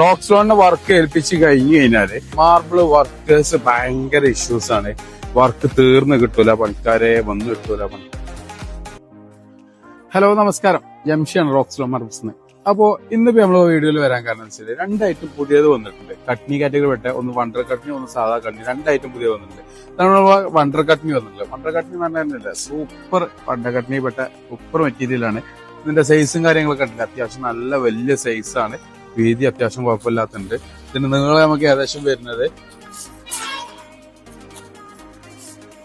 Rock സ്റ്റോണിന്റെ work ഏൽപ്പിച്ച് കഴിഞ്ഞു കഴിഞ്ഞാൽ മാർബിൾ വർക്കേഴ്സ് ഭയങ്കര ഇഷ്യൂസ് ആണ്. വർക്ക് തീർന്ന് കിട്ടൂല പണിക്കാരെ വന്നു കിട്ടൂല. ഹലോ നമസ്കാരം. ജംഷിയാണ് റോക്സോൺ മാർബിൾസ് അപ്പോ ഇന്നിപ്പോ നമ്മൾ വീഡിയോയിൽ വരാൻ കാരണം വെച്ചാൽ രണ്ട് ഐറ്റം പുതിയത് വന്നിട്ടുണ്ട്. കട്നി കാറ്റഗറി പെട്ട ഒന്ന് വണ്ടർ കട്നി ഒന്ന് സാധാ കട്നി രണ്ട് ഐറ്റം പുതിയ വന്നിട്ടുണ്ട്. നമ്മൾ വണ്ടർ കട്നി വന്നിട്ടുണ്ട് വണ്ടർ കട്നി പറഞ്ഞാൽ സൂപ്പർ വണ്ടർ കട്നി പെട്ട സൂപ്പർ മെറ്റീരിയലാണ് ഇതിന്റെ സൈസും കാര്യങ്ങളൊക്കെ ഉണ്ട്. അത്യാവശ്യം നല്ല വലിയ സൈസാണ് വീതി അത്യാവശ്യം കുഴപ്പമില്ലാത്തുണ്ട് പിന്നെ നീളം നമുക്ക് ഏകദേശം വരുന്നത്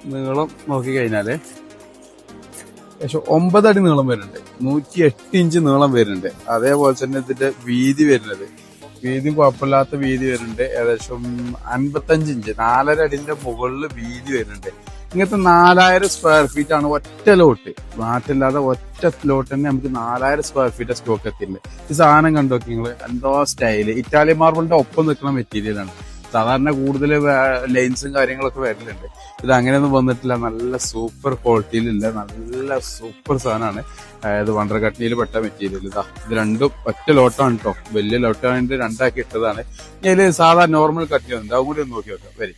നീളം നോക്കി കഴിഞ്ഞാൽ ഏകദേശം ഒമ്പതടി നീളം വരുന്നുണ്ട്. നൂറ്റി എട്ട് ഇഞ്ച് നീളം വരുന്നുണ്ട്. അതേപോലെ തന്നെ ഇതിന്റെ വീതി വരുന്നത്. വീതിയും കുഴപ്പമില്ലാത്ത വീതി വരുന്നുണ്ട്. ഏകദേശം അൻപത്തഞ്ച് ഇഞ്ച് നാലര അടിന്റെ മുകളിൽ വീതി വരുന്നുണ്ട്. ഇങ്ങനത്തെ നാലായിരം സ്ക്വയർ ഫീറ്റ് ആണ് ഒറ്റ ലോട്ട് നാട്ടില്ലാതെ ഒറ്റ ലോട്ട് തന്നെ നമുക്ക് നാലായിരം സ്ക്വയർ ഫീറ്റ് സ്റ്റോക്ക് എത്തിയിട്ടുണ്ട്. ഈ സാധനം കണ്ടു നോക്കി നിങ്ങൾ എന്തോ സ്റ്റൈൽ ഇറ്റാലിയൻ മാർബിളിന്റെ ഒപ്പം നിൽക്കുന്ന മെറ്റീരിയലാണ് സാധാരണ കൂടുതൽ ലൈൻസും കാര്യങ്ങളൊക്കെ വരലുണ്ട് ഇത് അങ്ങനെയൊന്നും വന്നിട്ടില്ല. നല്ല സൂപ്പർ ക്വാളിറ്റിയിലില്ല നല്ല സൂപ്പർ സാധനമാണ്. അതായത് വണ്ടർകട്ടിയിൽ പെട്ട മെറ്റീരിയൽ ഇതാ ഇത് രണ്ടും ഒറ്റ ലോട്ടാണ് കേട്ടോ വലിയ ലോട്ടാണ് രണ്ടാക്കി ഇട്ടതാണ്. ഇനി സാധാരണ നോർമൽ കട്ടി ഉണ്ട് അതും കൂടി ഒന്ന് നോക്കി വെക്കാം വരി.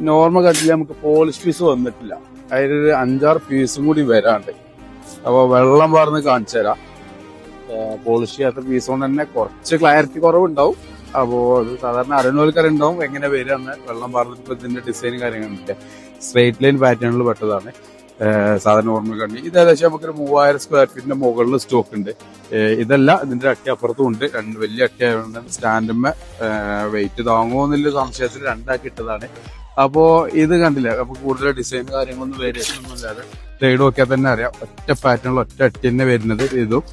നോർമൽ കട്ടിൽ നമുക്ക് പോളിഷ് പീസ് വന്നിട്ടില്ല. അതിലൊരു അഞ്ചാറ് പീസും കൂടി വരാണ്ട്. അപ്പൊ വെള്ളം വാർന്ന് കാണിച്ചു തരാം. പോളിഷ് ചെയ്യാത്ത പീസ് കൊണ്ട് തന്നെ കുറച്ച് ക്ലാരിറ്റി കുറവുണ്ടാവും. അപ്പോ അത് സാധാരണ അറിയുന്നവർക്കറി ഉണ്ടാവും എങ്ങനെ വരികയെന്ന്. വെള്ളം വാർന്നിട്ട് ഇതിന്റെ ഡിസൈനും കാര്യങ്ങളൊക്കെ സ്ട്രേറ്റ് ലൈൻ പാറ്റേണിൽ പെട്ടതാണ്. സാധാരണ നോർമൽ കണ്ണി ഇത് ഏകദേശം നമുക്കൊരു മൂവായിരം സ്ക്വയർ ഫീറ്റിന്റെ മുകളിൽ സ്റ്റോക്ക് ഉണ്ട്. ഇതല്ല ഇതിന്റെ അട്ടി അപ്പുറത്തും ഉണ്ട്. രണ്ട് വലിയ അട്ടി ആയതുകൊണ്ട് സ്റ്റാൻഡുമ്മ വെയിറ്റ് താങ്ങുമോ എന്നുള്ള സംശയത്തിൽ രണ്ടാക്കി ഇട്ടതാണ്. അപ്പോ ഇത് കണ്ടില്ല അപ്പൊ കൂടുതൽ ഡിസൈൻ കാര്യങ്ങളൊന്നും വേരിയേഷൻ ഒന്നും ഇല്ലാതെ ട്രേഡ് നോക്കിയാൽ തന്നെ അറിയാം. ഒറ്റ പാറ്റേണിൽ ഒറ്റ അട്ടി തന്നെ വരുന്നത് ഇതും.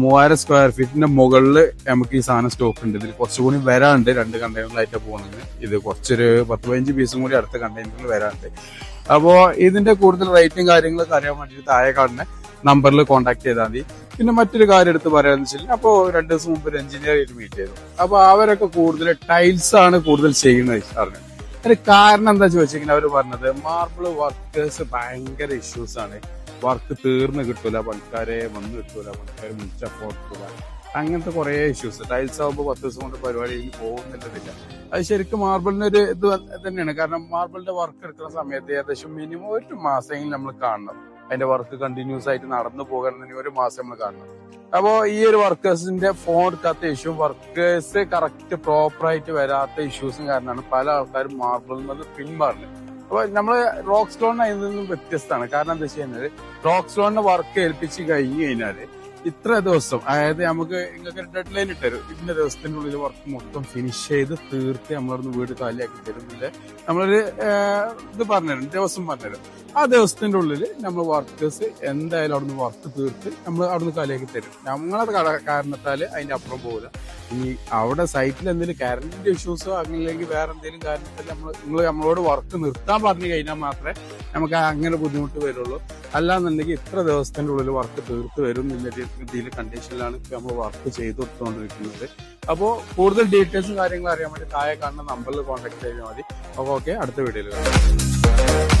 മൂവായിരം സ്ക്വയർ ഫീറ്റിന്റെ മുകളിൽ നമുക്ക് ഈ സാധനം സ്റ്റോക്ക് ഉണ്ട്. ഇതിൽ കുറച്ചുകൂടി വരാണ്ട് രണ്ട് കണ്ടെയ്നറിലായിട്ട് പോകുന്നത്. ഇത് കുറച്ചൊരു പത്ത് പതിനഞ്ച് പീസും കൂടി അടുത്ത കണ്ടെയ്നറിൽ വരാണ്ട് അപ്പോ ഇതിന്റെ കൂടുതൽ റേറ്റും കാര്യങ്ങളൊക്കെ അറിയാൻ വേണ്ടിയിട്ട് താഴെ കാണുന്ന നമ്പറിൽ കോൺടാക്ട് ചെയ്താൽ മതി. പിന്നെ മറ്റൊരു കാര്യം എടുത്ത് പറയാന്ന് വെച്ചാൽ അപ്പോ രണ്ട് ദിവസം മുമ്പ് ഒരു എഞ്ചിനീയർ മീറ്റ് ചെയ്തു. അപ്പൊ അവരൊക്കെ കൂടുതൽ ടൈൽസ് ആണ് കൂടുതൽ ചെയ്യുന്നത് സാറിന്. അതിന് കാരണം എന്താ ചോദിച്ചെങ്കിൽ അവർ പറഞ്ഞത് മാർബിൾ വർക്കേഴ്സ് ഭയങ്കര ഇഷ്യൂസ് ആണ്. വർക്ക് തീർന്ന് കിട്ടൂല പണിക്കാരെ വന്ന് കിട്ടൂല പണിക്കാരെ വിളിച്ചപ്പോ കിട്ടൂല. അങ്ങനത്തെ കുറെ ഇഷ്യൂസ് ടൈൽസ് ആകുമ്പോൾ പത്ത് ദിവസം കൊണ്ട് പരിപാടി പോകുന്നില്ലതില്ല അത് ശരിക്കും മാർബിളിന് ഒരു ഇത് തന്നെയാണ്. കാരണം മാർബിളിന്റെ വർക്ക് എടുക്കുന്ന സമയത്ത് ഏകദേശം മിനിമം ഒരു മാസമെങ്കിലും നമ്മൾ കാണണം. അതിന്റെ വർക്ക് കണ്ടിന്യൂസ് ആയിട്ട് നടന്നു പോകണമെന്നുണ്ടെങ്കിൽ ഒരു മാസം നമ്മൾ കാണണം. അപ്പോ ഈ ഒരു വർക്കേഴ്സിന്റെ ഫോൺ എടുക്കാത്ത ഇഷ്യൂ വർക്കേഴ്സ് കറക്റ്റ് പ്രോപ്പറായിട്ട് വരാത്ത ഇഷ്യൂസും കാരണമാണ് പല ആൾക്കാരും മാർബിളിൽ പിന്മാറുന്നത് അപ്പൊ നമ്മൾ റോക്ക് സ്റ്റോണിന് അതിൽ നിന്നും വ്യത്യസ്തമാണ്. കാരണം എന്താ വെച്ച് കഴിഞ്ഞാൽ റോക്ക് സ്റ്റോണിന് വർക്ക് ഏൽപ്പിച്ച് കഴിഞ്ഞു കഴിഞ്ഞാൽ ഇത്ര ദിവസം അതായത് നമുക്ക് നിങ്ങൾക്ക് ഡെഡ് ലൈൻ ഇട്ടരും ഇന്ന ദിവസത്തിനുള്ളിൽ വർക്ക് മൊത്തം ഫിനിഷ് ചെയ്ത് തീർത്ത് നമ്മളവിടുന്ന് വീട് കാലിയാക്കി തരുന്നില്ല നമ്മളൊരു ഇത് പറഞ്ഞുതരും ദിവസം പറഞ്ഞുതരും. ആ ദിവസത്തിന്റെ ഉള്ളിൽ നമ്മൾ വർക്കേഴ്സ് എന്തായാലും അവിടുന്ന് വർക്ക് തീർത്ത് നമ്മൾ അവിടുന്ന് കാലിയാക്കി തരും. കട- കാരണത്താൽ അതിന്റെ അപ്പുറം പോകില്ല ഇനി അവിടെ സൈറ്റിൽ എന്തെങ്കിലും കറണ്ടിന്റെ ഇഷ്യൂസോ അല്ലെങ്കിൽ വേറെ എന്തെങ്കിലും കാര്യത്തിൽ നമ്മൾ നിങ്ങൾ നമ്മളോട് വർക്ക് നിർത്താൻ പറഞ്ഞു കഴിഞ്ഞാൽ മാത്രമേ നമുക്ക് അങ്ങനെ ബുദ്ധിമുട്ട് വരുള്ളൂ. അല്ലാന്നുണ്ടെങ്കിൽ ഇത്ര ദിവസത്തിന്റെ ഉള്ളിൽ വർക്ക് തീർത്ത് വരും എന്നുള്ള കണ്ടീഷനിലാണ് നമ്മൾ വർക്ക് ചെയ്ത് കൊടുത്തുകൊണ്ടിരിക്കുന്നത് അപ്പോൾ കൂടുതൽ ഡീറ്റെയിൽസും കാര്യങ്ങളും അറിയാൻ വേണ്ടി താഴെ കാണുന്ന നമ്പറിൽ കോൺടാക്ട് ചെയ്താൽ മതി. അപ്പോൾ ഓക്കെ അടുത്ത വീഡിയോയിൽ കാണാം.